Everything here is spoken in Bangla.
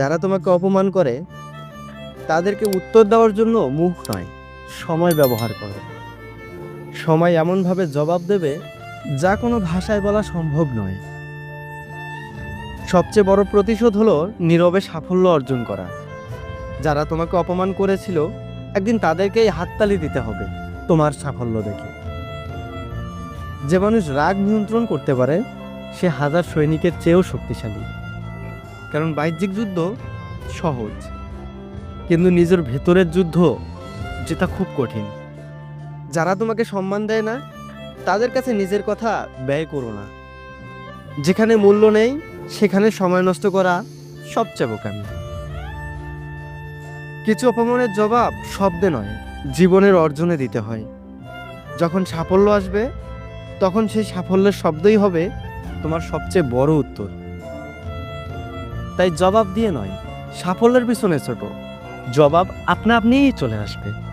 যারা তোমাকে অপমান করে, তাদেরকে উত্তর দেওয়ার জন্য মুখ নয়, সময় ব্যবহার করো। সময় এমনভাবে জবাব দেবে যা কোনো ভাষায় বলা সম্ভব নয়। সবচেয়ে বড় প্রতিশোধ হলো নীরবে সাফল্য অর্জন করা। যারা তোমাকে অপমান করেছিল, একদিন তাদেরকেই হাততালি দিতে হবে তোমার সাফল্য দেখে। যে মানুষ রাগ নিয়ন্ত্রণ করতে পারে, সে হাজার সৈনিকের চেয়েও শক্তিশালী। কারণ বাহ্যিক যুদ্ধ সহজ। কিন্তু নিজের ভেতরের যুদ্ধ যেটা খুব কঠিন। যারা তোমাকে সম্মান দেয় না, তাদের কাছে নিজের কথা ব্যয় করো না। যেখানে মূল্য নেই, সেখানে সময় নষ্ট করা সবচেয়ে বোকামি। কিছু অপমানের জবাব শব্দে নয়, জীবনের অর্জনে দিতে হয়। যখন সাফল্য আসবে, তখন সেই সাফল্যের শব্দই হবে তোমার সবচেয়ে বড় উত্তর। তাই জবাব দিয়ে নয় সাফল্যের পিছনে ছোট। জবাব আপনা আপনিই চলে আসবে।